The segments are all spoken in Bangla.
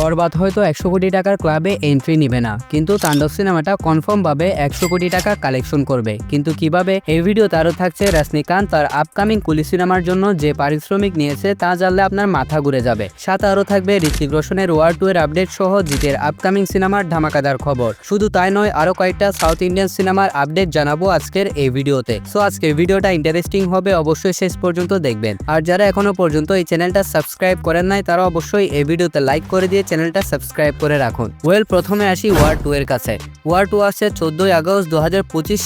বরবাদ হয়তো একশো কোটি টাকার ক্লাবে এন্ট্রি নিবে না। কিন্তু তাণ্ডব সিনেমাটা কনফার্ম ভাবে একশো কোটি টাকা কালেকশন করবে। কিন্তু কীভাবে? এই ভিডিওতে আরও থাকছে রজনীকান্ত তার আপকামিং কুলি সিনেমার জন্য যে পারিশ্রমিক নিয়েছে তা জানলে আপনার মাথা ঘুরে যাবে। সাথে আরও থাকবে ঋতিক রোশনের টু এর আপডেট সহ জিতের আপকামিং সিনেমার ধামাকাদার খবর। শুধু তাই নয়, আরও কয়েকটা সাউথ ইন্ডিয়ান সিনেমার আপডেট জানাব আজকের এই ভিডিওতে। সো আজকের ভিডিওটা ইন্টারেস্টিং হবে, অবশ্যই শেষ পর্যন্ত দেখবেন। আর যারা এখনও পর্যন্ত এই চ্যানেলটা সাবস্ক্রাইব করেন নাই, তারা অবশ্যই এই ভিডিওতে লাইক করে দিয়ে চ্যানেলটা সাবস্ক্রাইব করে রাখুন। ওয়েল, প্রথমে আসি ওয়ার টু এর কাছে। ওয়ার টু আসছে চোদ্দই আগস্ট দু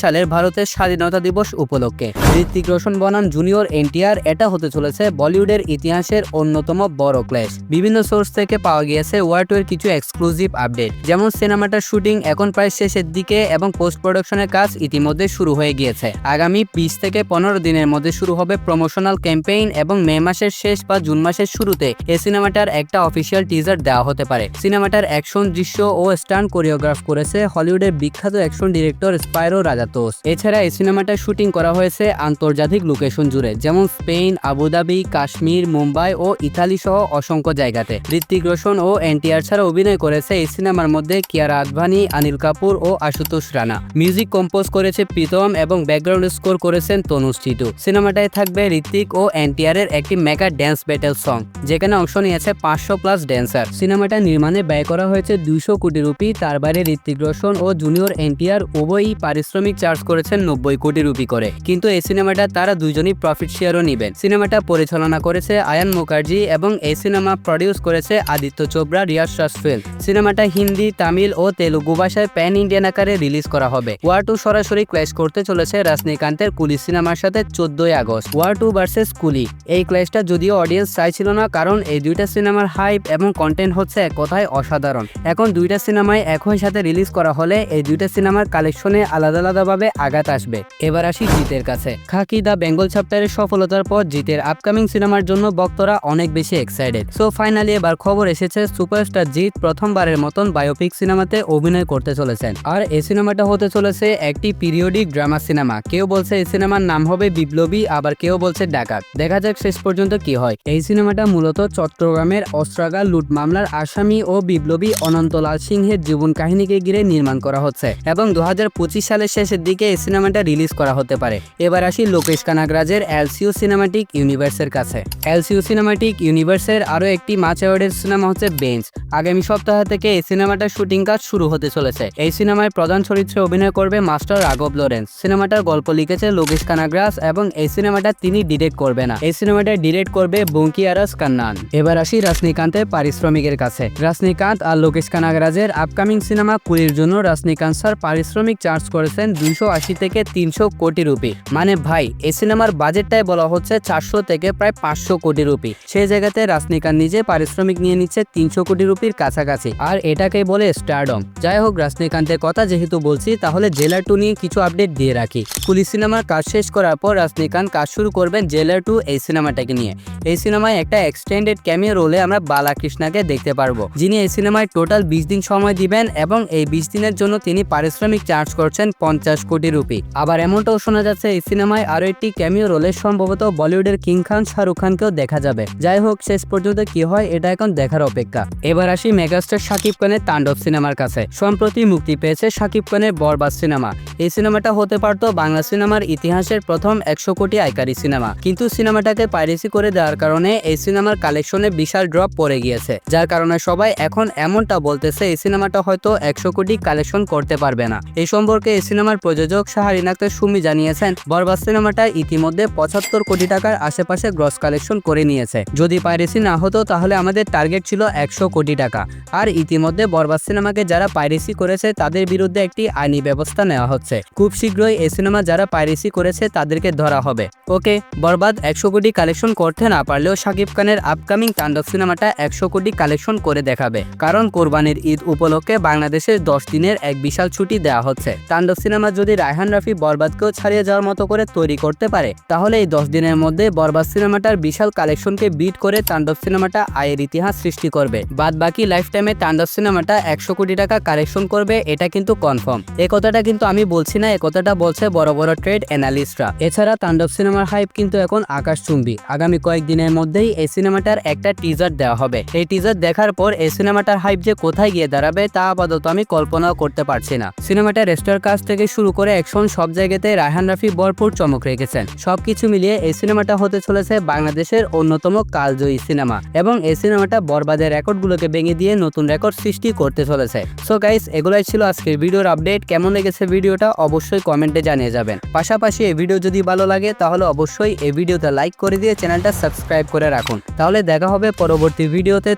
সালের ভারতের স্বাধীনতা দিবস উপলক্ষে। ঋত্বিক রোশন বনাম জুনিয়র এনটিআর, এটা হতে চলেছে বলিউডের ইতিহাসের অন্যতম বড় ক্ল্যাশ বিভিন্ন সোর্স থেকে পাওয়া গিয়েছে ওয়ার টু এর কিছু এক্সক্লুসিভ আপডেট যেমন সিনেমাটার শুটিং এখন প্রায় শেষের দিকে এবং পোস্ট প্রোডাকশনের কাজ ইতিমধ্যে শুরু হয়ে গিয়েছে। আগামী বিশ থেকে পনেরো দিনের মধ্যে শুরু হবে প্রমোশনাল ক্যাম্পেইন এবং মে মাসের শেষ বা জুন মাসের শুরুতে এই সিনেমাটার একটা অফিসিয়াল টিজার দেওয়া হতে পারে। সিনেমাটার অ্যাকশন দৃশ্য ও স্টান কোরিওগ্রাফ করেছে হলিউডের বিখ্যাত অ্যাকশন ডিরেক্টর স্পাইরো রাজাতোস এছাড়া এই সিনেমাটার শুটিং করা হয়েছে আন্তর্জাতিক লোকেশন জুড়ে, যেমন Spain, Abu Dhabi, Kashmir, Mumbai ও ইতালি সহ অসংখ্য জায়গাতে। ঋত্বিক রোশন ও এনটিআর ছাড়া অভিনয় করেছে এই সিনেমার মধ্যে কিয়ারা আদভানি অনিল কাপুর ও আশুতোষ রানা। মিউজিক কম্পোজ করেছে প্রীতম এবং ব্যাকগ্রাউন্ড স্কোর করেছেন টিটু। সিনেমাটায় থাকবে ঋত্বিক ও এনটিআর এর একটি মেগা ড্যান্স ব্যাটেল সং যেখানে অংশ নিয়েছে পাঁচশো প্লাস ড্যান্সার সিনেমাটা নির্মাণে ব্যয় করা হয়েছে দুইশো কোটি রুপি, তার বাইরে ঋত্বিক রোশন ও জুনিয়র এনটিআর উভয়ই পারিশ্রমিক চার্জ করেছেন নব্বই কোটি রুপি করে। কিন্তু এই সিনেমাটা তারা দুজনই প্রফিট শেয়ারও নেবেন। সিনেমাটা পরিচালনা করেছে আয়ান মুখার্জি এবং এই সিনেমা প্রডিউস করেছে আদিত্য চোপড়া, রিয়াজ ফিল্ম সিনেমাটা হিন্দি, তামিল ও তেলুগু ভাষায় প্যান ইন্ডিয়ান আকারে রিলিজ করা হবে। ওয়ার টু সরাসরি ক্ল্যাশ করতে চলেছে রজনীকান্তের কুলি সিনেমার সাথে চোদ্দই August. War two versus Coolie. এই ক্ল্যাশটা যদিও অডিয়েন্স চাইছিল না, কারণ এই দুইটা সিনেমার হাইপ এবং কন্টেন্ট হচ্ছে এক কথায় অসাধারণ। এখন দুইটা সিনেমায় একই সাথে রিলিজ করা হলে এই দুইটা সিনেমার কালেকশনে আলাদা আলাদাভাবে আঘাত আসবে। এবার আসি জিতের কাছে। খাকি দ্য বেঙ্গল চ্যাপ্টারের সফলতার পর জিতের আপকামিং সিনেমার জন্য ভক্তরা অনেক বেশি এক্সাইটেড সো ফাইনালি এবার খবর এসেছে সুপারস্টার জিৎ প্রথমবারের মতন বায়োপিক সিনেমাতে অভিনয় করতে চলেছেন। আর এই সিনেমাটা হতে চলেছে একটি পিরিয়ডিক ড্রামা সিনেমা কেউ বলছে এই সিনেমার নাম হবে বিপ্লবী, আবার কেউ বলছে ডাকাত। দেখা যাক শেষ পর্যন্ত কি হয়। এই সিনেমাটা মূলত চট্টগ্রামের অস্ত্রাগার লুট মামলার আসামি ও বিপ্লবী অনন্তলাল সিংহের জীবন কাহিনীকে ঘিরে নির্মাণ করা হচ্ছে এবং দু হাজার পঁচিশ সালের শেষের দিকে এই সিনেমাটা রিলিজ করা হতে পারে। এবার আসি লোকেশ কানাগরাজের এলসিউ সিনেমাটিক ইউনিভার্সের কাছে। এলসিউ সিনেমাটিক ইউনিভার্সের আরও একটি মাছ অ্যাওয়ার্ডের সিনেমা হচ্ছে বেঞ্চ। আগামী সপ্তাহ থেকে এই সিনেমাটার শুটিং কাজ শুরু হতে চলেছে। এই সিনেমায় প্রধান চরিত্রে অভিনয় করবে মাস্টার রাঘব লরেন্স। সিনেমাটার গল্প লিখেছে লোকেশ কানাগ্রাস এবং এই সিনেমাটা তিনি ডিরেক্ট করবে না। এই সিনেমাটা ডিরেক্ট করবে বঙ্কি আরাস কান্নান। এবার আসি রজনীকান্তের পারিশ্রমিকের কাছে। রজনীকান্ত আর লোকেশ কানাগরাজের আপকামিং সিনেমা কুলির জন্য রজনীকান্ত স্যার পারিশ্রমিক চার্জ করেছেন দুইশো আশি থেকে তিনশো কোটি রুপি। মানে ভাই, এই সিনেমার বাজেটটাই বলা হচ্ছে চারশো থেকে প্রায় পাঁচশো কোটি রুপি। সেই জায়গাতে রজনীকান্ত নিজে পারিশ্রমিক নিয়ে নিচ্ছে তিনশো কোটি রুপির কাছাকাছি। আর এটাকে বলে স্টারডম যাই হোক, রজনীকান্তের কথা যেহেতু বলছি, তাহলে জেলার টু নিয়ে কিছু আপডেট দিয়ে রাখি। কুলি সিনেমার কাজ শেষ করার পর রজনীকান্ত কাজ শুরু করবেন জেলার টু এই সিনেমাটাকে নিয়ে। এই সিনেমায় একটা এক্সটেন্ডেড ক্যামিও রোলে আমরা বালাকৃষ্ণাকে দেখতে পারব। যিনি এই সিনেমায় টোটাল বিশ দিন সময় দিবেন এবং এই বিশ দিনের জন্য তিনি পারিশ্রমিক চার্জ করছেন পঞ্চাশ কোটি রুপি। আবার এমনটাও শোনা যাচ্ছে, এই সিনেমায় আরও একটি ক্যামিও রোলে সম্ভবত বলিউডের কিং খান, শাহরুখ খানকেও দেখা যাবে। যাই হোক, শেষ পর্যন্ত কি হয়, এটা এখন দেখার অপেক্ষা। এবার আসি মেগাস্টার শাকিব খানের তাণ্ডব সিনেমার কাছে। সম্প্রতি মুক্তি পেয়েছে শাকিব খানের বরবাদ সিনেমা। এই সিনেমাটা হতে পারত বাংলা সিনেমার ইতিহাসের প্রথম একশো কোটি আয়কারী সিনেমা। কিন্তু সিনেমাটাকে পাইরেসি করে দেওয়ার কারণে এই সিনেমার কালেকশনে বিশাল ড্রপ পড়ে গিয়েছে। যার কারণে সবাই এখন এমনটা বলতেছে, এই সিনেমাটা হয়তো একশো কোটি কালেকশন করতে পারবে না। এই সম্পর্কে এই সিনেমার প্রযোজক শাহরিন আক্তার সুমি জানিয়েছেন, বরবাদ সিনেমাটা ইতিমধ্যে পঁচাত্তর কোটি টাকার আশেপাশে গ্রস কালেকশন করে নিয়েছে। যদি পাইরেসি না হতো, তাহলে আমাদের টার্গেট ছিল একশো কোটি টাকা। আর ইতিমধ্যে বরবাদ সিনেমাকে যারা পাইরেসি করেছে, তাদের বিরুদ্ধে একটি আইনি ব্যবস্থা নেওয়া হচ্ছে। খুব শীঘ্রই এই সিনেমা যারা পাইরেসি করেছে, তাদেরকে ধরা হবে। ওকে, বরবাদ একশো কোটি কালেকশন করতে না পারলেও শাকিব খানের আপকামিং তাণ্ডব সিনেমাটা একশো কোটি কালেকশন করে দেখাবে। কারণ কোরবানির ঈদ উপলক্ষে বাংলাদেশের দশ দিনের এক বিশাল ছুটি দেওয়া হচ্ছে। তাণ্ডব সিনেমা যদি রায়হান রাফি বরবাদকেও ছাড়িয়ে যাওয়ার মতো করে তৈরি করতে পারে, তাহলে এই দশ দিনের মধ্যে বরবাদ সিনেমাটার বিশাল কালেকশনকে বিট করে তাণ্ডব সিনেমাটা আয়ের ইতিহাস সৃষ্টি করবে। বাদ বাকি লাইফ টাইমে তাণ্ডব সিনেমাটা একশো কোটি টাকা কালেকশন করবে, এটা কিন্তু কনফার্ম। এই কথাটা কিন্তু আমি বলছি না এই কথাটা বলছে বড় বড় ট্রেড অ্যানালিস্টরা। এছাড়া তাণ্ডব সিনেমার হাইপ কিন্তু এখন আকাশচুম্বী। আগামী কয়েকদিনের মধ্যেই এই সিনেমাটার একটা টিজার দেওয়া হবে। এই টিজার দেখার পর এই সিনেমাটার হাইপ যে কোথায় গিয়ে দাঁড়াবে তা আপাতত আমি কল্পনাও করতে পারছি না। সিনেমাটা রেস্টার কাজ থেকে শুরু করে অ্যাকশন সব জায়গাতে রায়হান রাফি ভরপুর চমক রেখেছেন। সবকিছু মিলিয়ে এই সিনেমাটা হতে চলেছে বাংলাদেশের অন্যতম কালজয়ী সিনেমা এবং এই সিনেমাটা বরবাদের রেকর্ডগুলোকে ভেঙে দিয়ে নতুন রেকর্ড সৃষ্টি করতে চলেছে। সো গাইস এগুলাই ছিল আজকের ভিডিওর আপডেট কেমন লেগেছে ভিডিওটা অবশ্যই কমেন্টে জানিয়ে যাবেন। পাশাপাশি এই ভিডিও যদি ভালো লাগে, তাহলে অবশ্যই এই ভিডিওতে লাইক করে দিয়ে চ্যানেলটা সাবস্ক্রাইব করে রাখুন। তাহলে দেখা হবে পরবর্তী ভিডিওতে